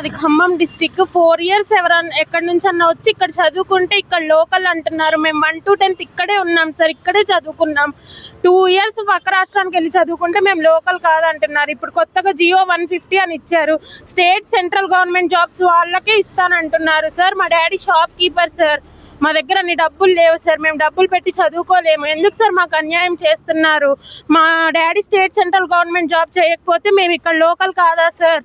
అది Khammam district four years ఎవరన్నా ఎక్కడి నుంచి అన్న వచ్చి ఇక్కడ చదువుకుంటే ఇక్కడ లోకల్ అంటున్నారు. మేము వన్ టు టెన్త్ ఇక్కడే ఉన్నాం సార్ ఇక్కడే చదువుకున్నాం. టూ ఇయర్స్ పక్క రాష్ట్రానికి వెళ్ళి చదువుకుంటే మేము లోకల్ కాదంటున్నారు. ఇప్పుడు కొత్తగా జియో వన్ ఫిఫ్టీ అని ఇచ్చారు. స్టేట్ సెంట్రల్ గవర్నమెంట్ జాబ్స్ వాళ్ళకే ఇస్తానంటున్నారు. సార్ మా డాడీ షాప్ కీపర్ సార్ మా దగ్గర అన్ని డబ్బులు లేవు సార్ మేము డబ్బులు పెట్టి చదువుకోలేము. ఎందుకు సార్ మాకు అన్యాయం చేస్తున్నారు? మా daddy state central government job చేయకపోతే మేము ఇక్కడ లోకల్ కాదా సార్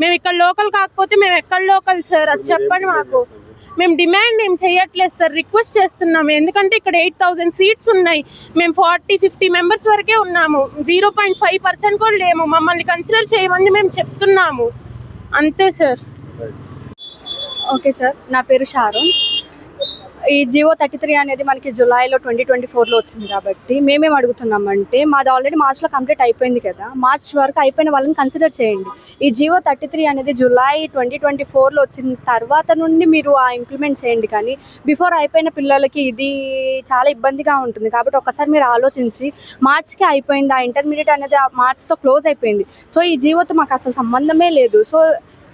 మేము ఇక్కడ లోకల్ కాకపోతే మేము ఎక్కడ లోకల్ సార్? అది చెప్పండి మాకు. మేము డిమాండ్ ఏం చేయట్లేదు సార్. రిక్వెస్ట్ చేస్తున్నాము. ఎందుకంటే ఇక్కడ ఎయిట్ థౌజండ్ సీట్స్ ఉన్నాయి. మేము ఫార్టీ ఫిఫ్టీ మెంబర్స్ వరకే ఉన్నాము. జీరో పాయింట్ ఫైవ్ పర్సెంట్ కూడా లేము. మమ్మల్ని కన్సిడర్ చేయమని మేము చెప్తున్నాము. అంతే సార్. Okay sir. నా పేరు షారోన్ ఈ జియో థర్టీ త్రీ అనేది మనకి జులైలో ట్వంటీ ట్వంటీ ఫోర్లో వచ్చింది కాబట్టి మేమేం అడుగుతున్నామంటే మాది ఆల్రెడీ మార్చ్లో కంప్లీట్ అయిపోయింది కదా మార్చ్ వరకు అయిపోయిన వాళ్ళని కన్సిడర్ చేయండి. ఈ జియో థర్టీ త్రీ అనేది జులై ట్వంటీ ట్వంటీ ఫోర్లో వచ్చిన తర్వాత నుండి మీరు ఆ ఇంప్లిమెంట్ చేయండి. కానీ బిఫోర్ అయిపోయిన పిల్లలకి ఇది చాలా ఇబ్బందిగా ఉంటుంది. కాబట్టి ఒకసారి మీరు ఆలోచించి మార్చ్కి అయిపోయింది ఆ ఇంటర్మీడియట్ అనేది ఆ మార్చ్తో క్లోజ్ అయిపోయింది. సో ఈ జియోతో మాకు అసలు సంబంధమే లేదు. So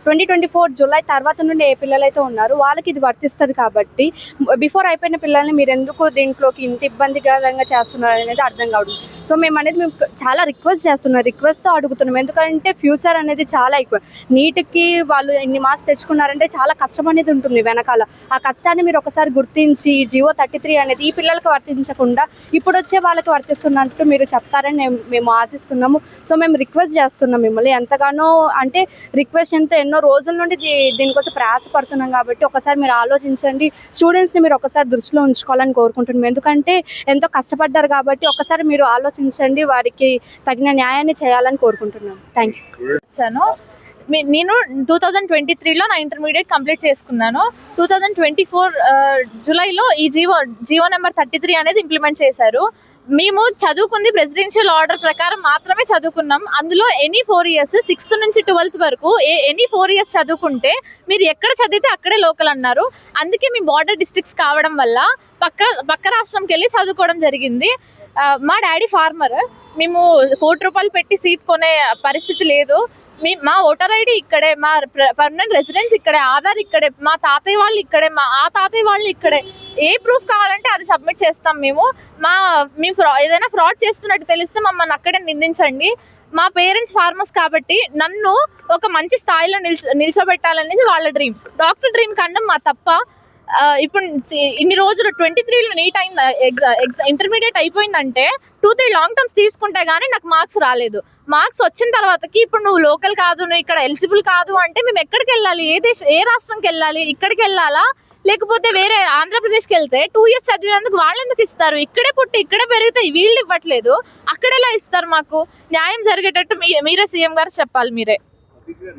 twenty twenty four July తర్వాత నుండి ఏ పిల్లలైతే ఉన్నారు వాళ్ళకి ఇది వర్తిస్తుంది కాబట్టి బిఫోర్ అయిపోయిన పిల్లల్ని మీరు ఎందుకు దీంట్లోకి ఇంత ఇబ్బందికరంగా చేస్తున్నారు అనేది అర్థం కావడం. సో మేము అనేది మేము చాలా రిక్వెస్ట్ చేస్తున్నాం. రిక్వెస్ట్తో అడుగుతున్నాం. ఎందుకంటే ఫ్యూచర్ అనేది చాలా ఎక్కువ. నీట్కి వాళ్ళు ఎన్ని మార్క్స్ తెచ్చుకున్నారంటే చాలా కష్టం అనేది ఉంటుంది వెనకాల. ఆ కష్టాన్ని మీరు ఒకసారి గుర్తించి జియో థర్టీ త్రీ అనేది ఈ పిల్లలకు వర్తించకుండా ఇప్పుడు వచ్చే వాళ్ళకి వర్తిస్తున్నట్టు మీరు చెప్తారని మేము- మేము ఆశిస్తున్నాము. సో మేము రిక్వెస్ట్ చేస్తున్నాం మిమ్మల్ని. ఎంతగానో అంటే రిక్వెస్ట్ ఎంతో ఎన్నో రోజుల నుండి దీ- దీనికోసం ప్రయాస పడుతున్నాం కాబట్టి ఒకసారి మీరు ఆలోచించండి. స్టూడెంట్స్ని మీరు ఒకసారి దృష్టిలో ఉంచుకోవాలని కోరుకుంటున్నాం. ఎందుకంటే ఎంతో కష్టపడ్డారు కాబట్టి ఒకసారి మీరు ఆలోచించండి వారికి తగిన న్యాయాన్ని చేయాలని కోరుకుంటున్నాం. థ్యాంక్ యూ వచ్చాను. నేను టూ థౌజండ్ ట్వంటీ త్రీలో నా ఇంటర్మీడియట్ కంప్లీట్ చేసుకున్నాను. టూ థౌజండ్ ట్వంటీ ఫోర్ జూలైలో ఈ GO GO number thirty three అనేది ఇంప్లిమెంట్ చేశారు. మేము చదువుకుంది ప్రెసిడెన్షియల్ ఆర్డర్ ప్రకారం మాత్రమే చదువుకున్నాం. అందులో ఎనీ ఫోర్ ఇయర్స్ సిక్స్త్ నుంచి ట్వెల్త్ వరకు ఏ ఎనీ ఫోర్ ఇయర్స్ చదువుకుంటే మీరు ఎక్కడ చదివితే అక్కడే లోకల్ అన్నారు. అందుకే మేము బార్డర్ డిస్ట్రిక్ట్స్ కావడం వల్ల పక్క పక్క రాష్ట్రంకి వెళ్ళి చదువుకోవడం జరిగింది. మా డాడీ ఫార్మర్ మేము కోటి రూపాయలు పెట్టి సీట్ కొనే పరిస్థితి లేదు. మీ మా ఓటర్ ఐడి ఇక్కడే మా పర్మనెంట్ రెసిడెన్స్ ఇక్కడే ఆధార్ ఇక్కడే మా తాతయ్య వాళ్ళు ఇక్కడే మా ఆ తాతయ్య వాళ్ళు ఇక్కడే. ఏ ప్రూఫ్ కావాలంటే అది సబ్మిట్ చేస్తాం మేము. మా మేము ఫ్రా ఏదైనా ఫ్రాడ్ చేస్తున్నట్టు తెలిస్తే మమ్మల్ని అక్కడే నిందించండి. మా పేరెంట్స్ ఫార్మర్స్ కాబట్టి నన్ను ఒక మంచి స్థాయిలో నిల్చో నిల్చోబెట్టాలనేసి వాళ్ళ డ్రీమ్ డాక్టర్ డ్రీమ్ కన్నా మా తప్ప ఇప్పుడు సి- ఇన్ని రోజులు ట్వంటీ త్రీలో నీట్ అయింది ఎగ్జా ఎగ్జా ఇంటర్మీడియట్ అయిపోయిందంటే టూ త్రీ లాంగ్ టర్మ్స్ తీసుకుంటే కానీ నాకు మార్క్స్ రాలేదు. మార్క్స్ వచ్చిన తర్వాతకి ఇప్పుడు నువ్వు లోకల్ కాదు నువ్వు ఇక్కడ ఎలిజిబుల్ కాదు అంటే మేము ఎక్కడికి వెళ్ళాలి? ఏ దేశ ఏ రాష్ట్రంకి వెళ్ళాలి? ఇక్కడికి వెళ్ళాలా? లేకపోతే వేరే ఆంధ్రప్రదేశ్కి వెళ్తే టూ ఇయర్స్ చదివినందుకు వాళ్ళు ఎందుకు ఇస్తారు? ఇక్కడే పుట్టి ఇక్కడే పెరిగితే వీళ్ళు ఇవ్వట్లేదు. అక్కడ ఎలా ఇస్తారు మాకు? న్యాయం జరిగేటట్టు మీ- మీరే సీఎం గారు చెప్పాలి మీరే.